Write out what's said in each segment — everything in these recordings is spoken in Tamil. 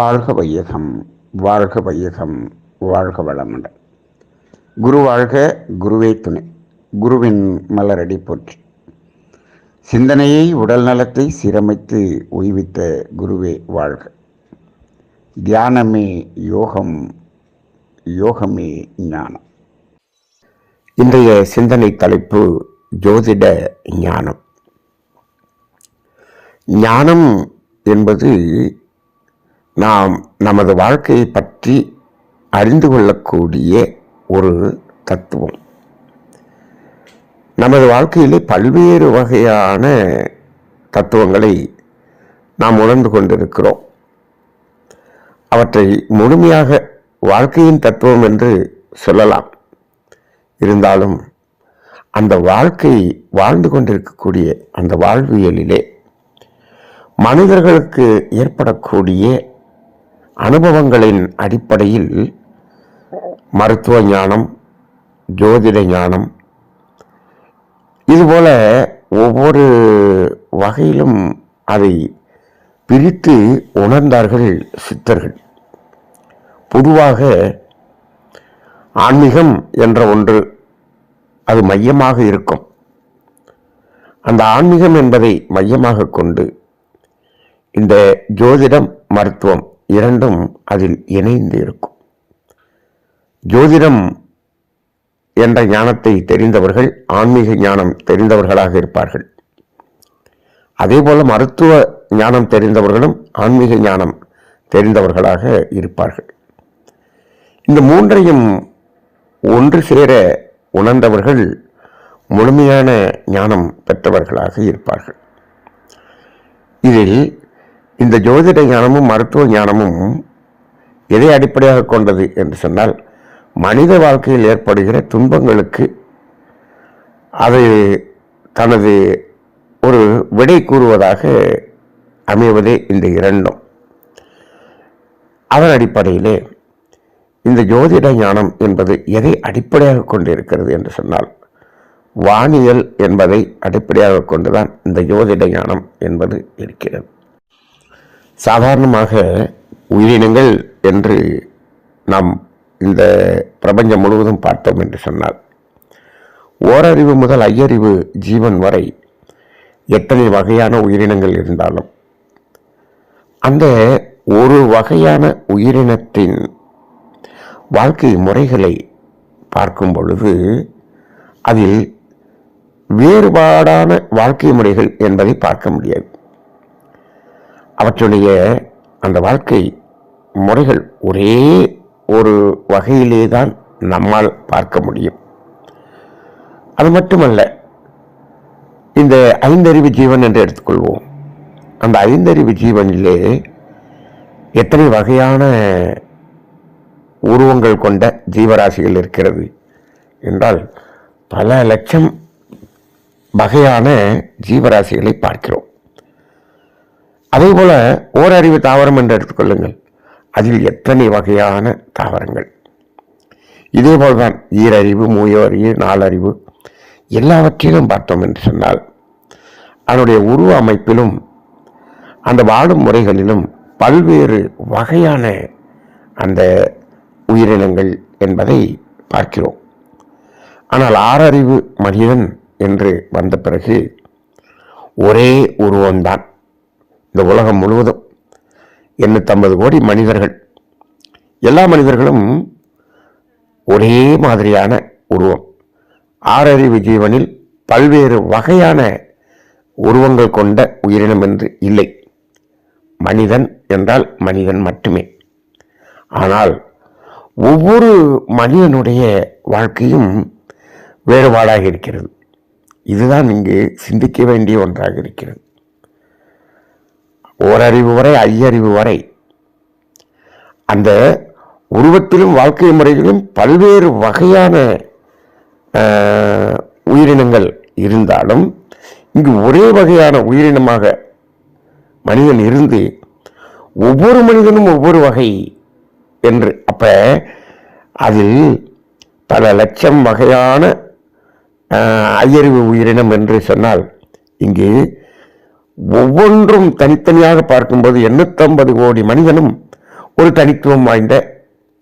வாழ்க வையகம் வாழ்க வையகம் வாழ்க வளமுடன். குரு வாழ்க குருவே துணை. குருவின் மலரடி போற்றி. சிந்தனையை உடல் நலத்தை சீரமைத்து ஓய்வித்த குருவே வாழ்க. தியானமே யோகம் யோகமே ஞானம். இன்றைய சிந்தனை தலைப்பு ஜோதிட ஞானம். ஞானம் என்பது நாம் நமது வாழ்க்கையை பற்றி அறிந்து கொள்ளக்கூடிய ஒரு தத்துவம். நமது வாழ்க்கையிலே பல்வேறு வகையான தத்துவங்களை நாம் உணர்ந்து கொண்டிருக்கிறோம். அவற்றை முழுமையாக வாழ்க்கையின் தத்துவம் என்று சொல்லலாம். இருந்தாலும் அந்த வாழ்க்கை வாழ்ந்து கொண்டிருக்கக்கூடிய அந்த வாழ்வியலிலே மனிதர்களுக்கு ஏற்படக்கூடிய அனுபவங்களின் அடிப்படையில் மருத்துவ ஞானம் ஜோதிட ஞானம் இதுபோல் ஒவ்வொரு வகையிலும் அதை பிரித்து உணர்ந்தார்கள் சித்தர்கள். பொதுவாக ஆன்மீகம் என்ற ஒன்று அது மையமாக இருக்கும். அந்த ஆன்மீகம் என்பதை மையமாக கொண்டு இந்த ஜோதிடம் மருத்துவம் இரண்டும் அதில் இணைந்து இருக்கும். ஜோதிடம் என்ற ஞானத்தை தெரிந்தவர்கள் ஆன்மீக ஞானம் தெரிந்தவர்களாக இருப்பார்கள். அதேபோல மருத்துவ ஞானம் தெரிந்தவர்களும் ஆன்மீக ஞானம் தெரிந்தவர்களாக இருப்பார்கள். இந்த மூன்றையும் ஒன்று சேர உணர்ந்தவர்கள் முழுமையான ஞானம் பெற்றவர்களாக இருப்பார்கள். இதில் இந்த ஜோதிட ஞானமும் மருத்துவ ஞானமும் எதை அடிப்படையாக கொண்டது என்று சொன்னால் மனித வாழ்க்கையில் ஏற்படுகிற துன்பங்களுக்கு அது தனது ஒரு விடை கூறுவதாக அமைவதே இந்த இரண்டும். அதன் அடிப்படையிலே இந்த ஜோதிட ஞானம் என்பது எதை அடிப்படையாக கொண்டிருக்கிறது என்று சொன்னால் வானியல் என்பதை அடிப்படையாக கொண்டுதான் இந்த ஜோதிட ஞானம் என்பது இருக்கிறது. சாதாரணமாக உயிரினங்கள் என்று நாம் இந்த பிரபஞ்சம் முழுவதும் பார்த்தோம் என்று சொன்னால் ஓரறிவு முதல் ஐயறிவு ஜீவன் வரை எத்தனை வகையான உயிரினங்கள் இருந்தாலும் அந்த ஒரு வகையான உயிரினத்தின் வாழ்க்கை முறைகளை பார்க்கும் பொழுது அதில் வேறுபாடான வாழ்க்கை முறைகள் என்பதை பார்க்க முடியாது. அவற்றுடைய அந்த வாழ்க்கை முறைகள் ஒரே ஒரு வகையிலே தான் நம்மால் பார்க்க முடியும். அது மட்டுமல்ல இந்த ஐந்தறிவு ஜீவன் என்று எடுத்துக்கொள்வோம். அந்த ஐந்தறிவு ஜீவனிலே எத்தனை வகையான உருவங்கள் கொண்ட ஜீவராசிகள் இருக்கிறது என்றால் பல லட்சம் வகையான ஜீவராசிகளை பார்க்கிறோம். அதே போல் ஓரறிவு தாவரம் என்று எடுத்துக்கொள்ளுங்கள் அதில் எத்தனை வகையான தாவரங்கள்? இதே போல்தான் ஈரறிவு மூயறிவு நாலறிவு எல்லாவற்றிலும் பார்த்தோம் என்று சொன்னால் அதனுடைய உருவ அமைப்பிலும் அந்த வாழும் முறைகளிலும் பல்வேறு வகையான அந்த உயிரினங்கள் என்பதை பார்க்கிறோம். ஆனால் ஆறறிவு மனிதன் என்று வந்த பிறகு ஒரே உருவம்தான். இந்த உலகம் முழுவதும் எண்ணூற்றம்பது கோடி மனிதர்கள். எல்லா மனிதர்களும் ஒரே மாதிரியான உருவம். ஆறறிவு ஜீவனில் பல்வேறு வகையான உருவங்கள் கொண்ட உயிரினம் என்று இல்லை. மனிதன் என்றால் மனிதன் மட்டுமே. ஆனால் ஒவ்வொரு மனிதனுடைய வாழ்க்கையும் வேறுபாடாக இருக்கிறது. இதுதான் இங்கு சிந்திக்க வேண்டிய ஒன்றாக இருக்கிறது. ஓரறிவு வரை ஐயறிவு வரை. அந்த உருவத்திலும் வாழ்க்கை முறையிலும் பல்வேறு வகையான உயிரினங்கள் இருந்தாலும் இங்கு ஒரே வகையான உயிரினமாக மனிதன் இருந்து ஒவ்வொரு மனிதனும் ஒவ்வொரு வகை என்று. அப்ப அதில் பல லட்சம் வகையான ஐயறிவு உயிரினம் என்று சொன்னால் இங்கு ஒவ்வொன்றும் தனித்தனியாக பார்க்கும்போது எண்ணூற்றம்பது கோடி மனிதனும் ஒரு தனித்துவம் வாய்ந்த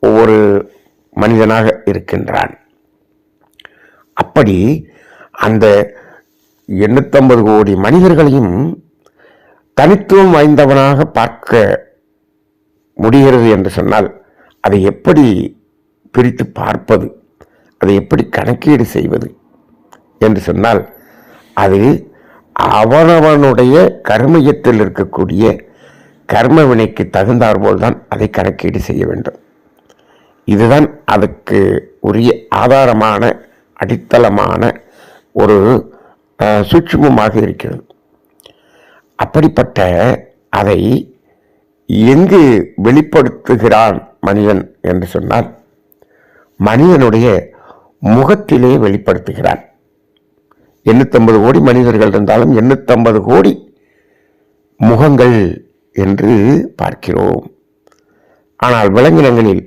ஒரு மனிதனாக இருக்கின்றான். அப்படி அந்த எண்ணூத்தம்பது கோடி மனிதர்களையும் தனித்துவம் வாய்ந்தவனாக பார்க்க முடிகிறது என்று சொன்னால் அதை எப்படி பிரித்து பார்ப்பது? அதை எப்படி கணக்கீடு செய்வது? என்று சொன்னால் அது அவனவனுடைய கர்மயத்தில் இருக்கக்கூடிய கர்ம வினைக்கு தகுந்தாற்போல் தான் அதை கணக்கீடு செய்ய வேண்டும். இதுதான் அதுக்கு உரிய ஆதாரமான அடித்தளமான ஒரு சூட்சமமாக இருக்கிறது. அப்படிப்பட்ட அதை எங்கு வெளிப்படுத்துகிறான் மனிதன் என்று சொன்னால் மனிதனுடைய முகத்திலே வெளிப்படுத்துகிறான். எண்ணூத்தம்பது கோடி மனிதர்கள் இருந்தாலும் எண்ணூத்தம்பது கோடி முகங்கள் என்று பார்க்கிறோம். ஆனால் விலங்கினங்களில்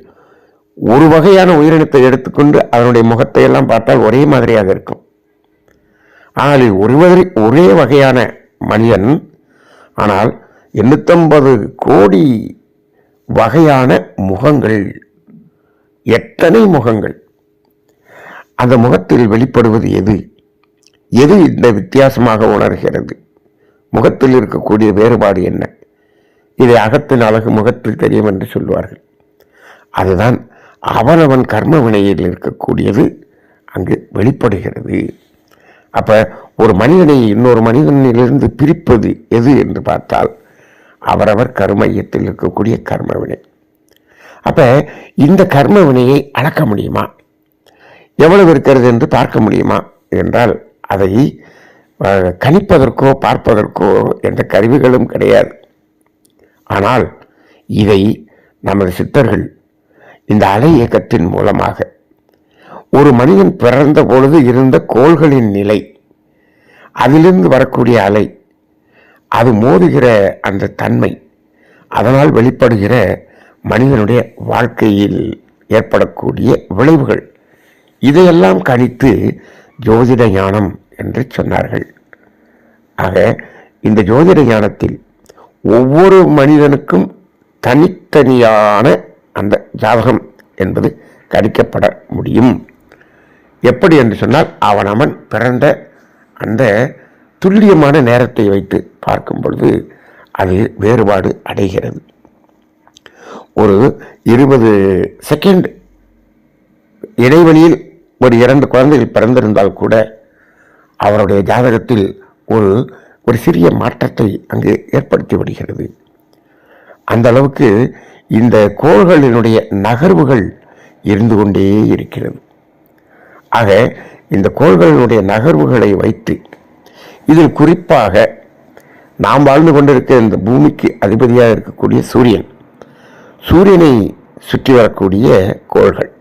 ஒரு வகையான உயிரினத்தை எடுத்துக்கொண்டு அதனுடைய முகத்தை எல்லாம் பார்த்தால் ஒரே மாதிரியாக இருக்கும். ஆனால் ஒரு மாதிரி ஒரே வகையான மனிதன் ஆனால் எண்ணூத்தம்பது கோடி வகையான முகங்கள் எத்தனை முகங்கள் அந்த முகத்தில் வெளிப்படுவது எது? எது இந்த வித்தியாசமாக உணர்கிறது? முகத்தில் இருக்கக்கூடிய வேறுபாடு என்ன? இதை அகத்தின் அழகு முகத்தில் தெரியும் என்று சொல்வார்கள். அதுதான் அவனவன் கர்ம வினையில் இருக்கக்கூடியது அங்கு வெளிப்படுகிறது. அப்போ ஒரு மனிதனை இன்னொரு மனிதனிலிருந்து பிரிப்பது எது என்று பார்த்தால் அவரவர் கர்மையத்தில் இருக்கக்கூடிய கர்ம வினை அப்போ இந்த கர்ம வினையை அளக்க முடியுமா? எவ்வளவு இருக்கிறது என்று பார்க்க முடியுமா? என்றால் அதை கணிப்பதற்கோ பார்ப்பதற்கோ எந்த கருவிகளும் கிடையாது. ஆனால் இதை நமது சித்தர்கள் இந்த அலை இயக்கத்தின் மூலமாக ஒரு மனிதன் பிறந்த பொழுது இருந்த கோள்களின் நிலை அதிலிருந்து வரக்கூடிய அலை அது மோதுகிற அந்த தன்மை அதனால் வெளிப்படுகிற மனிதனுடைய வாழ்க்கையில் ஏற்படக்கூடிய விளைவுகள் இதையெல்லாம் கணித்து ஜோதிட ஞானம் என்று சொன்னார்கள். ஆக இந்த ஜோதிட ஞானத்தில் ஒவ்வொரு மனிதனுக்கும் தனித்தனியான அந்த ஜாதகம் என்பது கணிக்கப்பட முடியும். எப்படி என்று சொன்னால் அவனவன் பிறந்த அந்த துல்லியமான நேரத்தை வைத்து பார்க்கும் பொழுது அது வேறுபாடு அடைகிறது. ஒரு இருபது செகண்ட் இடைவெளியில் ஒரு இரண்டு குழந்தைகள் பிறந்திருந்தால் கூட அவருடைய ஜாதகத்தில் ஒரு ஒரு சிறிய மாற்றத்தை அங்கு ஏற்படுத்தி விடுகிறது அந்த அளவுக்கு இந்த கோள்களினுடைய நகர்வுகள் இருந்து கொண்டே இருக்கிறது. ஆக இந்த கோள்களினுடைய நகர்வுகளை வைத்து இதில் குறிப்பாக நாம் வாழ்ந்து கொண்டிருக்கிற இந்த பூமிக்கு அதிபதியாக இருக்கக்கூடிய சூரியன் சூரியனை சுற்றி வரக்கூடிய கோள்கள்.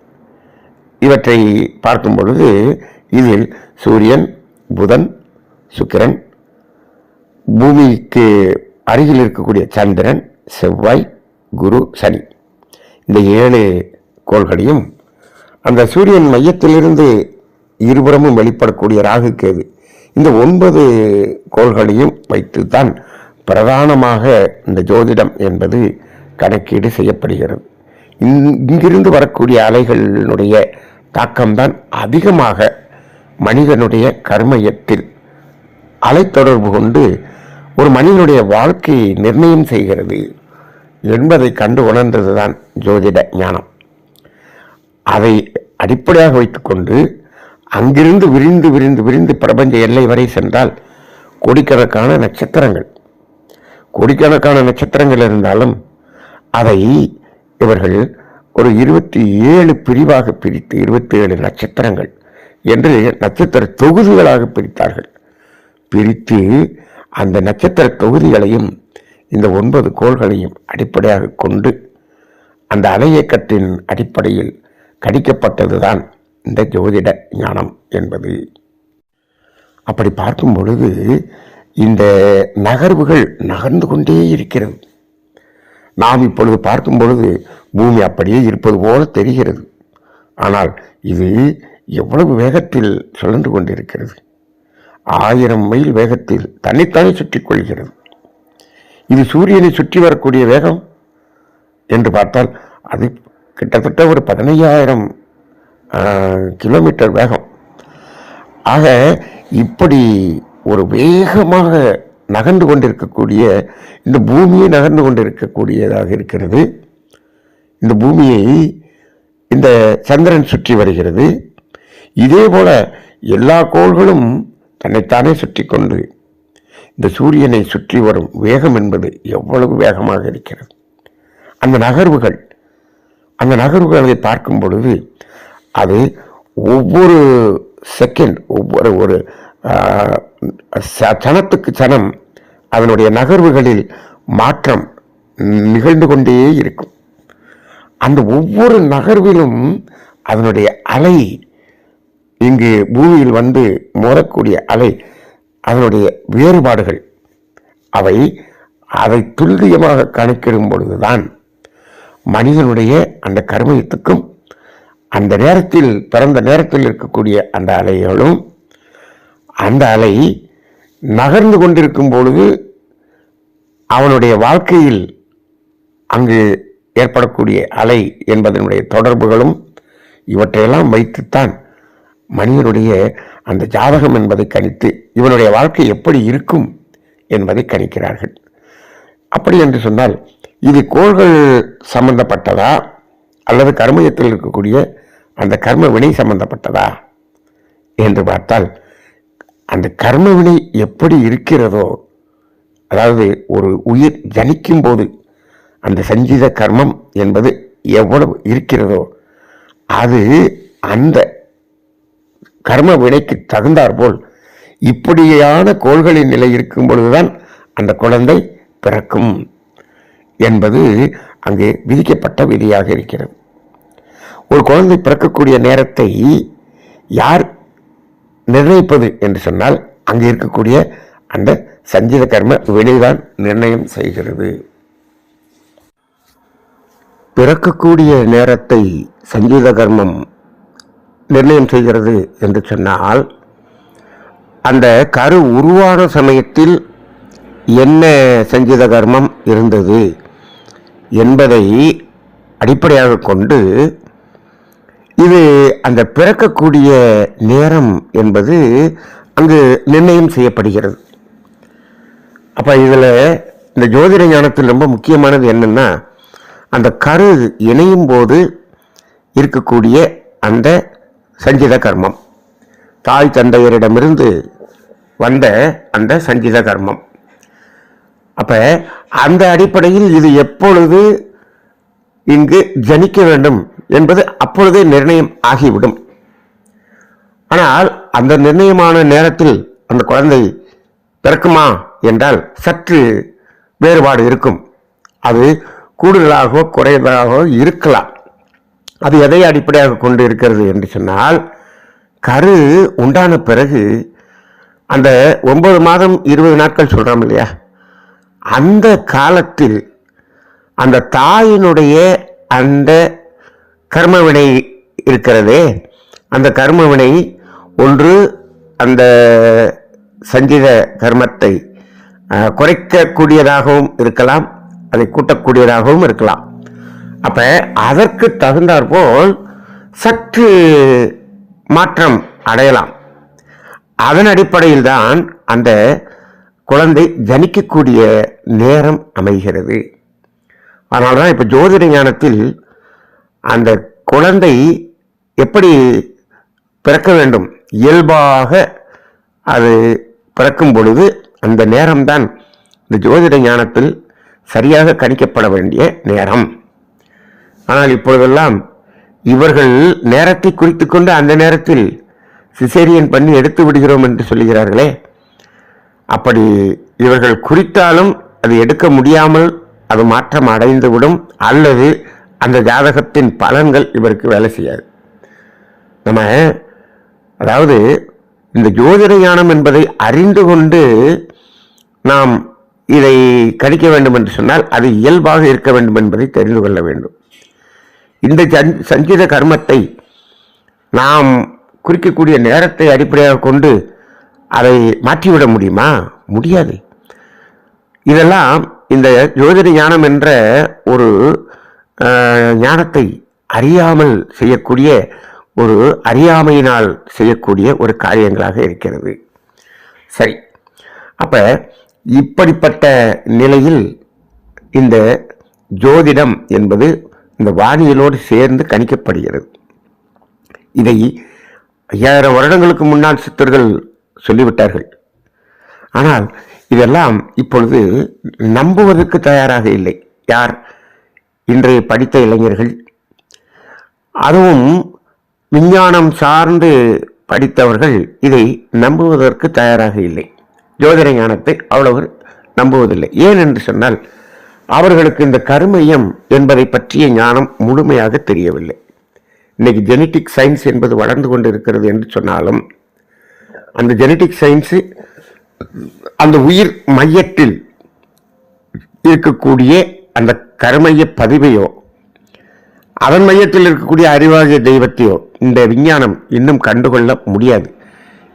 இவற்றை பார்க்கும் பொழுது இதில் சூரியன் புதன் சுக்கிரன் பூமிக்கு அருகில் இருக்கக்கூடிய சந்திரன் செவ்வாய் குரு சனி. இந்த ஏழு கோள்களையும் அந்த சூரியன் மையத்திலிருந்து இருபுறமும் வெளிப்படக்கூடிய ராகு கேது. இந்த ஒன்பது கோள்களையும் வைத்துத்தான் பிரதானமாக இந்த ஜோதிடம் என்பது கணக்கீடு செய்யப்படுகிறது. இங்கிருந்து வரக்கூடிய அலைகளினுடைய தாக்கம்தான் அதிகமாக மனிதனுடைய கர்மயத்தில் அலைத்தொடர்பு கொண்டு ஒரு மனிதனுடைய வாழ்க்கையை நிர்ணயம் செய்கிறது என்பதை கண்டு உணர்ந்ததுதான் ஜோதிட ஞானம். அதை அடிப்படையாக வைத்துக்கொண்டு அங்கிருந்து விரிந்து விரிந்து விரிந்து பிரபஞ்ச எல்லை வரை சென்றால் கோடிக்கணக்கான நட்சத்திரங்கள். கோடிக்கணக்கான நட்சத்திரங்கள் இருந்தாலும் அதை இவர்கள் ஒரு இருபத்தி ஏழு பிரிவாக பிரித்து இருபத்தி ஏழு நட்சத்திரங்கள் என்று நட்சத்திர தொகுதிகளாக பிரித்தார்கள். பிரித்து அந்த நட்சத்திர தொகுதிகளையும் இந்த ஒன்பது கோள்களையும் அடிப்படையாக கொண்டு அந்த அலையக்கத்தின் அடிப்படையில் கடிக்கப்பட்டதுதான் இந்த ஜோதிட ஞானம் என்பது. அப்படி பார்க்கும் பொழுது இந்த நகர்வுகள் நகர்ந்து கொண்டே இருக்கிறது. நாம் இப்பொழுது பார்க்கும் பொழுது பூமி அப்படியே இருப்பது போல தெரிகிறது. ஆனால் இது எவ்வளவு வேகத்தில் சுழன்று கொண்டிருக்கிறது. ஆயிரம் மைல் வேகத்தில் தன்னைத்தானே சுற்றிக் கொள்கிறது. இது சூரியனை சுற்றி வரக்கூடிய வேகம்? என்று பார்த்தால் அது கிட்டத்தட்ட ஒரு பதினையாயிரம் கிலோமீட்டர் வேகம். ஆக இப்படி ஒரு வேகமாக நகர்ந்து கொண்டிருக்கக்கூடிய இந்த பூமியை நகர்ந்து கொண்டிருக்கக்கூடியதாக இருக்கிறது. இந்த பூமியை இந்த சந்திரன் சுற்றி வருகிறது. இதே போல எல்லா கோள்களும் தன்னைத்தானே சுற்றி கொண்டு இந்த சூரியனை சுற்றி வரும் வேகம் என்பது எவ்வளவு வேகமாக இருக்கிறது. அந்த நகர்வுகள் அந்த நகர்வுகளை பார்க்கும் பொழுது அது ஒவ்வொரு செகண்ட் ஒவ்வொரு ஒரு ச- சனத்துக்கு சனம் அதனுடைய நகர்வுகளில் மாற்றம் நிகழ்ந்து கொண்டே இருக்கும். அந்த ஒவ்வொரு நகர்விலும் அதனுடைய அலை இங்கு பூமியில் வந்து மோரக்கூடிய அலை அதனுடைய வேறுபாடுகள். அவை அதை துல்லியமாக கணக்கிடும் பொழுதுதான் மனிதனுடைய அந்த கர்மயத்துக்கும் அந்த நேரத்தில் பிறந்த நேரத்தில் இருக்கக்கூடிய அந்த அலைகளும் அந்த அலை நகர்ந்து கொண்டிருக்கும் பொழுது அவனுடைய வாழ்க்கையில் அங்கு ஏற்படக்கூடிய அலை என்பதனுடைய தொடர்புகளும் இவற்றையெல்லாம் வைத்துத்தான் மனிதனுடைய அந்த ஜாதகம் என்பதை கணித்து இவனுடைய வாழ்க்கை எப்படி இருக்கும் என்பதை கணிக்கிறார்கள். அப்படி என்று சொன்னால் இது கோள்கள் சம்பந்தப்பட்டதா? அல்லது கர்மயத்தில் இருக்கக்கூடிய அந்த கர்ம வினை சம்பந்தப்பட்டதா? என்று பார்த்தால் அந்த கர்ம வினை எப்படி இருக்கிறதோ அதாவது ஒரு உயிர் ஜனிக்கும் போது அந்த சஞ்சீத கர்மம் என்பது எவ்வளவு இருக்கிறதோ அது அந்த கர்ம வினைக்கு தகுந்தாற்போல் இப்படியான கோள்களின் நிலை இருக்கும் பொழுதுதான் அந்த குழந்தை பிறக்கும் என்பது அங்கே விதிக்கப்பட்ட விதியாக இருக்கிறது. ஒரு குழந்தை பிறக்கக்கூடிய நேரத்தை யார் நிர்ணயிப்பது என்று சொன்னால் அங்கு இருக்கக்கூடிய அந்த சஞ்சீத கர்ம வினைதான் நிர்ணயம் செய்கிறது. பிறக்கக்கூடிய நேரத்தை சஞ்சீத கர்மம் நிர்ணயம் செய்கிறது என்று சொன்னால் அந்த கரு உருவான சமயத்தில் என்ன சஞ்சீத கர்மம் இருந்தது என்பதை அடிப்படையாக கொண்டு இது அந்த பிறக்கக்கூடிய நேரம் என்பது அங்கு நிர்ணயம் செய்யப்படுகிறது. அப்போ இதில் இந்த ஜோதிட ஞானத்தில் ரொம்ப முக்கியமானது என்னென்னா அந்த கரு இணையும் போது இருக்கக்கூடிய அந்த சஞ்சித கர்மம் தாய் தந்தையரிடமிருந்து வந்த அந்த சஞ்சித கர்மம் அப்போ அந்த அடிப்படையில் இது எப்பொழுது இங்கு ஜனிக்க வேண்டும் என்பது அப்பொழுதே நிர்ணயம் ஆகிவிடும். ஆனால் அந்த நிர்ணயமான நேரத்தில் அந்த குழந்தை பிறக்குமா என்றால் சற்று வேறுபாடு இருக்கும். அது கூடுதலாகவோ குறைவதாகவோ இருக்கலாம். அது எதை அடிப்படையாக கொண்டு இருக்கிறது என்று சொன்னால் கரு உண்டான பிறகு அந்த ஒன்பது மாதம் இருபது நாட்கள் சொல்கிறோம் இல்லையா? அந்த காலத்தில் அந்த தாயினுடைய அந்த கர்மவினை இருக்கிறதே. அந்த கர்மவினை ஒன்று அந்த சஞ்சித கர்மத்தை குறைக்கக்கூடியதாகவும் இருக்கலாம் அதை கூட்டக்கூடியதாகவும் இருக்கலாம். அப்போ அதற்கு தகுந்தாற்போல் சற்று மாற்றம் அடையலாம். அதன் அடிப்படையில் தான் அந்த குழந்தை ஜனிக்கக்கூடிய நேரம் அமைகிறது. அதனால தான் இப்போ ஜோதிட ஞானத்தில் அந்த குழந்தை எப்படி பிறக்க வேண்டும்? இயல்பாக அது பிறக்கும் பொழுது அந்த நேரம்தான் இந்த ஜோதிட ஞானத்தில் சரியாக கணிக்கப்பட வேண்டிய நேரம். ஆனால் இப்பொழுதெல்லாம் இவர்கள் நேரத்தை குறித்து கொண்டு அந்த நேரத்தில் சிசேரியன் பண்ணி எடுத்து விடுகிறோம் என்று சொல்லுகிறார்களே. அப்படி இவர்கள் குறித்தாலும் அது எடுக்க முடியாமல் அது மாற்றம் அடைந்துவிடும். அல்லது அந்த ஜாதகத்தின் பலன்கள் இவருக்கு வேலை செய்யாது. நம்ம அதாவது இந்த ஜோதிட ஞானம் என்பதை அறிந்து கொண்டு நாம் இதை கணிக்க வேண்டும் என்று சொன்னால் அது இயல்பாக இருக்க வேண்டும் என்பதை தெரிந்து கொள்ள வேண்டும். இந்த சஞ்- சஞ்சித கர்மத்தை நாம் குறிக்கக்கூடிய நேரத்தை அடிப்படையாக கொண்டு அதை மாற்றிவிட முடியுமா? முடியாது. இதெல்லாம் இந்த ஜோதிட ஞானம் என்ற ஒரு ஞானத்தை அறியாமல் செய்யக்கூடிய ஒரு அறியாமையினால் செய்யக்கூடிய ஒரு காரியங்களாக இருக்கிறது. சரி. அப்போ இப்படிப்பட்ட நிலையில் இந்த ஜோதிடம் என்பது இந்த வானியலோடு சேர்ந்து கணிக்கப்படுகிறது. இதை ஐயாயிரம் வருடங்களுக்கு முன்னால் சித்தர்கள் சொல்லிவிட்டார்கள். ஆனால் இதெல்லாம் இப்பொழுது நம்புவதற்கு தயாராக இல்லை. யார்? இன்றைய படித்த இளைஞர்கள். அதுவும் விஞ்ஞானம் சார்ந்து படித்தவர்கள் இதை நம்புவதற்கு தயாராக இல்லை. ஜோதிட ஞானத்தை அவ்வளவு நம்புவதில்லை. ஏன் என்று சொன்னால் அவர்களுக்கு இந்த கருமையம் என்பதை பற்றிய ஞானம் முழுமையாக தெரியவில்லை. இன்னைக்கு ஜெனட்டிக் சயின்ஸ் என்பது வளர்ந்து கொண்டு இருக்கிறது என்று சொன்னாலும் அந்த ஜெனட்டிக் சயின்ஸு அந்த உயிர் மையத்தில் இருக்கக்கூடிய அந்த கருமைய பதிவையோ அதன் மையத்தில் இருக்கக்கூடிய அறிவாகிய தெய்வத்தையோ இந்த விஞ்ஞானம் இன்னும் கண்டுகொள்ள முடியாது.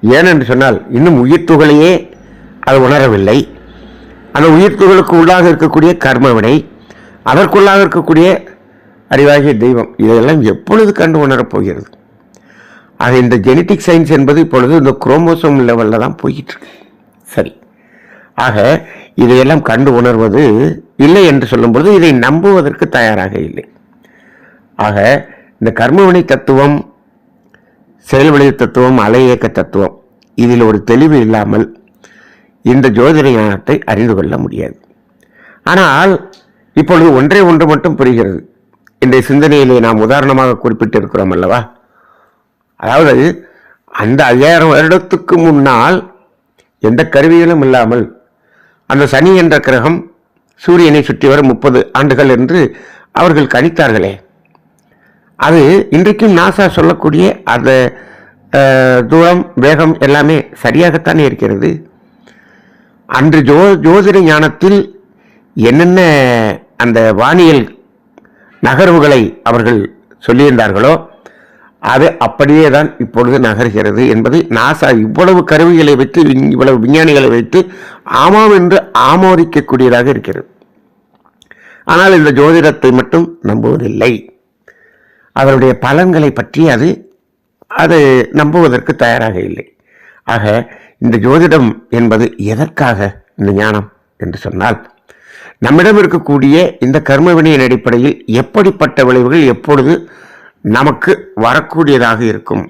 ஏனென்று சொன்னால் இன்னும் உயிர் துகளையே அது உணரவில்லை. அந்த உயிர் உள்ளாக இருக்கக்கூடிய கர்மவினை அதற்குள்ளாக இருக்கக்கூடிய அறிவாகிய தெய்வம் இதையெல்லாம் எப்பொழுது கண்டு உணரப் போகிறது? ஆக இந்த ஜெனட்டிக் சயின்ஸ் என்பது இப்பொழுது இந்த குரோமோசோம் லெவலில் தான் போய்கிட்டுருக்கு சரி. ஆக இதையெல்லாம் கண்டு உணர்வது இல்லை என்று சொல்லும்பொழுது இதை நம்புவதற்கு தயாராக இல்லை. ஆக இந்த கர்மவினை தத்துவம் செயல்வழி தத்துவம் அலை இயக்க தத்துவம் இதில் ஒரு தெளிவு இல்லாமல் இந்த ஜோதிட ஞானத்தை அறிந்து கொள்ள முடியாது. ஆனால் இப்பொழுது ஒன்றே ஒன்று மட்டும் புரிகிறது. இந்த சிந்தனையிலே நாம் உதாரணமாக குறிப்பிட்டிருக்கிறோம் அல்லவா? அதாவது அந்த ஐயாயிரம் வருடத்துக்கு முன்னால் எந்த கருவிகளும் இல்லாமல் அந்த சனி என்ற கிரகம் சூரியனை சுற்றி வர முப்பது ஆண்டுகள் என்று அவர்கள் கணித்தார்களே. அது இன்றைக்கும் நாசா சொல்லக்கூடிய அந்த தூரம் வேகம் எல்லாமே சரியாகத்தானே இருக்கிறது? அன்று ஜோ ஜோதிட ஞானத்தில் என்னென்ன அந்த வானியல் நகர்வுகளை அவர்கள் சொல்லியிருந்தார்களோ அது அப்படியே தான் இப்பொழுது நகர்கிறது என்பதை நாசா இவ்வளவு கருவிகளை வைத்து இவ்வளவு விஞ்ஞானிகளை வைத்து ஆமாம் என்று ஆமோதிக்கக்கூடியதாக இருக்கிறது. ஆனால் இந்த ஜோதிடத்தை மட்டும் நம்புவதில்லை. அவருடைய பலன்களை பற்றி அது அது நம்புவதற்கு தயாராக இல்லை. ஆக இந்த ஜோதிடம் என்பது எதற்காக இந்த ஞானம் என்று சொன்னால் நம்மிடம் இருக்கக்கூடிய இந்த கர்மவினையின் அடிப்படையில் எப்படிப்பட்ட விளைவுகள் எப்பொழுது நமக்கு வரக்கூடியதாக இருக்கும்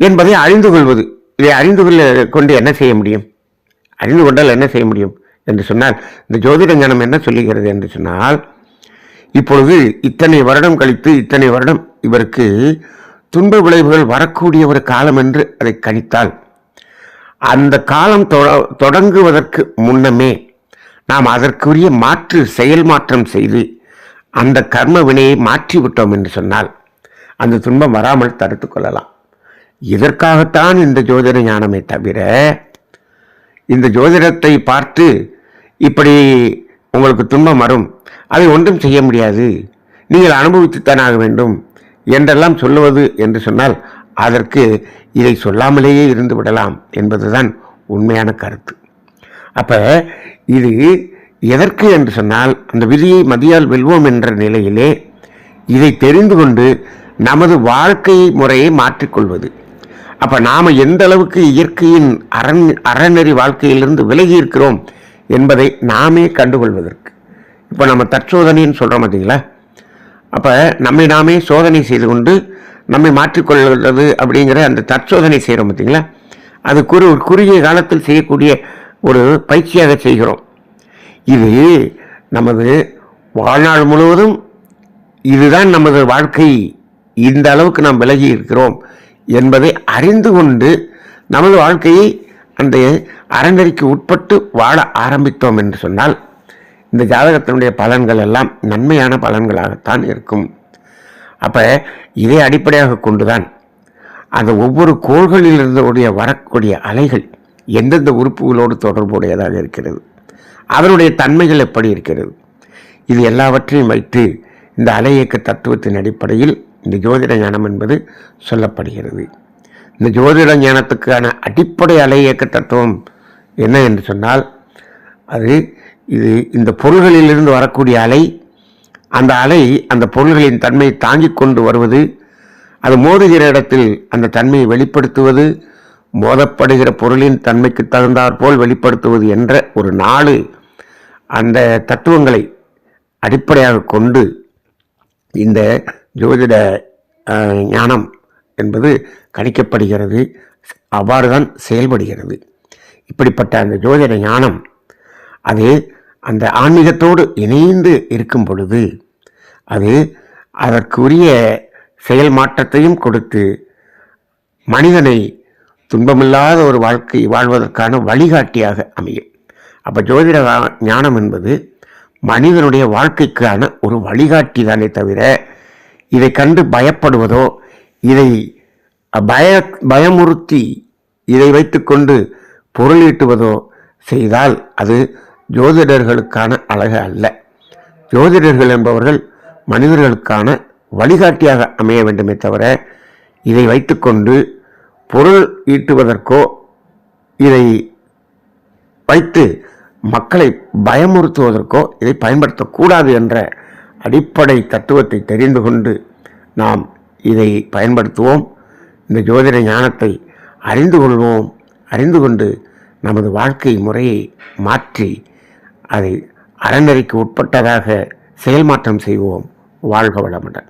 என்பதை அறிந்து கொள்வது இதை அறிந்து கொள்ள கொண்டு என்ன செய்ய முடியும்? அறிந்து கொண்டால் என்ன செய்ய முடியும்? என்று சொன்னால் இந்த ஜோதிட ஞானம் என்ன சொல்லுகிறது என்று சொன்னால் இப்பொழுது இத்தனை வருடம் கழித்து இத்தனை வருடம் இவருக்கு துன்ப விளைவுகள் வரக்கூடிய ஒரு காலம் என்று அதை கணித்தால் அந்த காலம் தொட- தொடங்குவதற்கு முன்னமே நாம் அதற்குரிய மாற்று செயல் மாற்றம் செய்து அந்த கர்ம வினையை மாற்றி விட்டோம் என்று சொன்னால் அந்த துன்பம் வராமல் தடுத்து கொள்ளலாம். இதற்காகத்தான் இந்த ஜோதிட ஞானமே தவிர இந்த ஜோதிடத்தை பார்த்து இப்படி உங்களுக்கு துன்பம் வரும் அதை ஒன்றும் செய்ய முடியாது நீங்கள் அனுபவித்துத்தான் ஆக வேண்டும் என்றெல்லாம் சொல்லுவது என்று சொன்னால் அதற்கு இதை சொல்லாமலேயே இருந்து விடலாம் என்பதுதான் உண்மையான கருத்து. அப்போ இது எதற்கு என்று சொன்னால் அந்த விதியை மதியால் வெல்வோம் என்ற நிலையிலே இதை தெரிந்து கொண்டு நமது வாழ்க்கை முறையை மாற்றிக்கொள்வது அப்போ நாம் எந்த அளவுக்கு இயற்கையின் அரண் அறநெறி வாழ்க்கையிலிருந்து விலகி இருக்கிறோம் என்பதை நாமே கண்டுகொள்வதற்கு. இப்போ நம்ம தற்சோதனைன்னு சொல்கிறோம் பார்த்தீங்களா அப்போ நம்மை நாமே சோதனை செய்து கொண்டு நம்மை மாற்றிக்கொள்வது அப்படிங்கிற அந்த தற்சோதனை செய்கிறோம் பார்த்தீங்களா? அது குறு ஒரு குறுகிய காலத்தில் செய்யக்கூடிய ஒரு பயிற்சியாக செய்கிறோம். இது நமது வாழ்நாள் முழுவதும் இதுதான் நமது வாழ்க்கை. இந்த அளவுக்கு நாம் விலகி இருக்கிறோம் என்பதை அறிந்து கொண்டு நமது வாழ்க்கையை அந்த அறநெறிக்கு உட்பட்டு வாழ ஆரம்பித்தோம் என்று சொன்னால் இந்த ஜாதகத்தினுடைய பலன்கள் எல்லாம் நன்மையான பலன்களாகத்தான் இருக்கும். அப்போ இதை அடிப்படையாக கொண்டுதான் அந்த ஒவ்வொரு கோள்களிலிருந்து உடைய வரக்கூடிய அலைகள் எந்தெந்த உறுப்புகளோடு தொடர்புடையதாக இருக்கிறது அதனுடைய தன்மைகள் எப்படி இருக்கிறது இது எல்லாவற்றையும் வைத்து இந்த அலை இயக்க தத்துவத்தின் அடிப்படையில் இந்த ஜோதிட ஞானம் என்பது சொல்லப்படுகிறது. இந்த ஜோதிட ஞானத்துக்கான அடிப்படை அலை இயக்க தத்துவம் என்ன என்று சொன்னால் அது இது இந்த பொருள்களிலிருந்து வரக்கூடிய அலை அந்த அலை அந்த பொருள்களின் தன்மையை தாங்கிக் கொண்டு வருவது அது மோதுகிற இடத்தில் அந்த தன்மையை வெளிப்படுத்துவது மோதப்படுகிற பொருளின் தன்மைக்கு தகுந்தாற்போல் வெளிப்படுத்துவது என்ற ஒரு நாலு அந்த தத்துவங்களை அடிப்படையாக கொண்டு இந்த ஜோதிட ஞானம் என்பது கணிக்கப்படுகிறது அவ்வாறு தான் செயல்படுகிறது. இப்படிப்பட்ட அந்த ஜோதிட ஞானம் அது அந்த ஆன்மீகத்தோடு இணைந்து இருக்கும் பொழுது அது அதற்குரிய செயல் மாற்றத்தையும் கொடுத்து மனிதனை துன்பமில்லாத ஒரு வாழ்க்கை வாழ்வதற்கான வழிகாட்டியாக அமையும். அப்போ ஜோதிட ஞானம் என்பது மனிதனுடைய வாழ்க்கைக்கான ஒரு வழிகாட்டி தானே தவிர இதை கண்டு பயப்படுவதோ இதை பய பயமுறுத்தி இதை வைத்துக்கொண்டு பொருளீட்டுவதோ செய்தால் அது ஜோதிடர்களுக்கான அழகு அல்ல. ஜோதிடர்கள் என்பவர்கள் மனிதர்களுக்கான வழிகாட்டியாக அமைய வேண்டுமே தவிர இதை வைத்துக்கொண்டு பொருள் ஈட்டுவதற்கோ இதை வைத்து மக்களை பயமுறுத்துவதற்கோ இதை பயன்படுத்தக்கூடாது என்ற அடிப்படை தத்துவத்தை தெரிந்து கொண்டு நாம் இதை பயன்படுத்துவோம். இந்த ஜோதிட ஞானத்தை அறிந்து கொள்வோம். அறிந்து கொண்டு நமது வாழ்க்கை முறையை மாற்றி அதை அறநெறிக்கு உட்பட்டதாக செயல்மாற்றம் செய்வோம். வாழ்க வளமுடன்.